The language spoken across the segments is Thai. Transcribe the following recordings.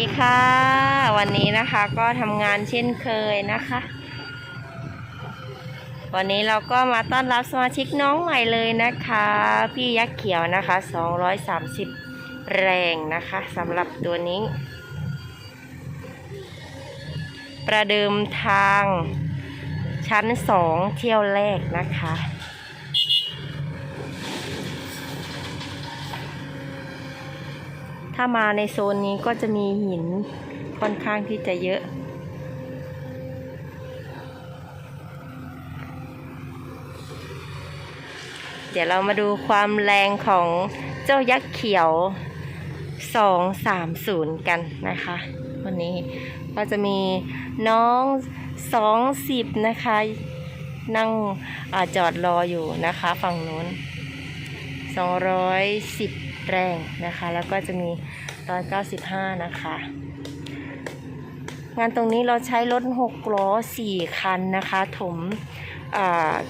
สวัสดีค่ะ วันนี้นะคะก็ทำงานเช่นเคยนะคะ วันนี้เราก็มาต้อนรับสมาชิกน้องใหม่เลยนะคะ พี่ยักษ์เขียวนะคะ 230 แรงนะคะสำหรับตัวนี้ ประเดิมทางชั้น 2 เที่ยวแรกนะคะ ถ้ามาในโซนนี้ก็จะมีหินค่อนข้างที่จะเยอะ เดี๋ยวเรามาดูความแรงของเจ้ายักษ์เขียว 230 กันนะคะ วันนี้ก็จะมีน้อง 20 นะคะ นั่งอจอดรออยู่นะคะฝั่งนู้น 210 แรงนะคะ แล้วก็จะมี 195 นะคะ งานตรงนี้เราใช้รถ6ล้อ 4 คันนะคะ ถม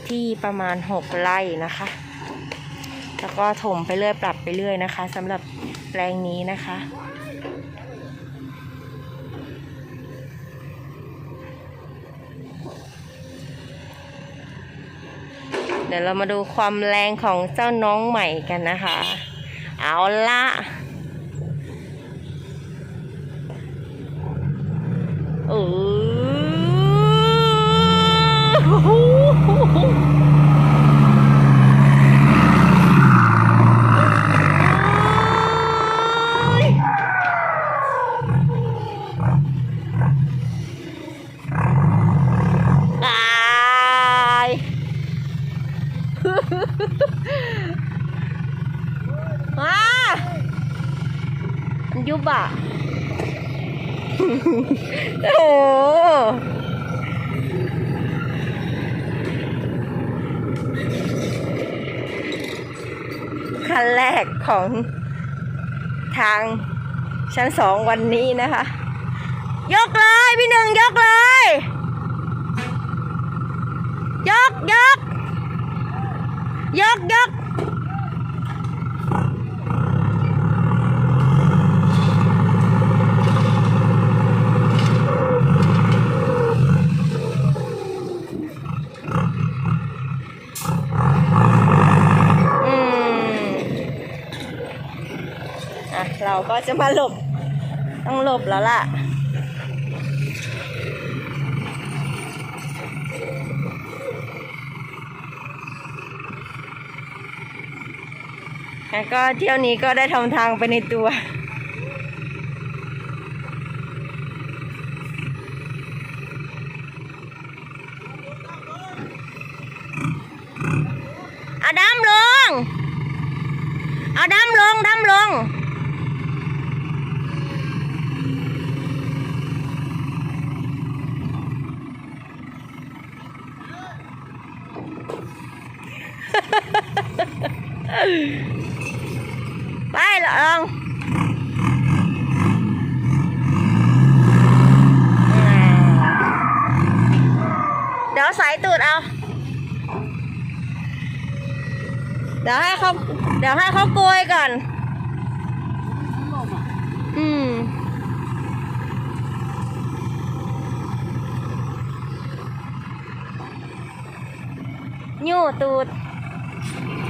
ที่ประมาณ 6ไร่นะคะ แล้วก็ถมไปเรื่อยปรับไปเรื่อยนะคะสำหรับแปลงนี้นะคะเดี๋ยวเรามาดูความแรงของเจ้าน้องใหม่กันนะคะ เอาละเอออาย ว้ามัน ยุบอะ โอ้โหขั้นแรกของทางชั้นสองวันนี้นะคะ ยกเลย พี่หนึ่งยกเลย ยกยกยกยก เราก็จะมาหลบ ต้องหลบแล้วล่ะ แล้วก็เที่ยวนี้ก็ได้ทำทางไปในตัวอาดำลง เอาดำลงดำลง ไปลองเดี๋ยวสายตูดเอาเ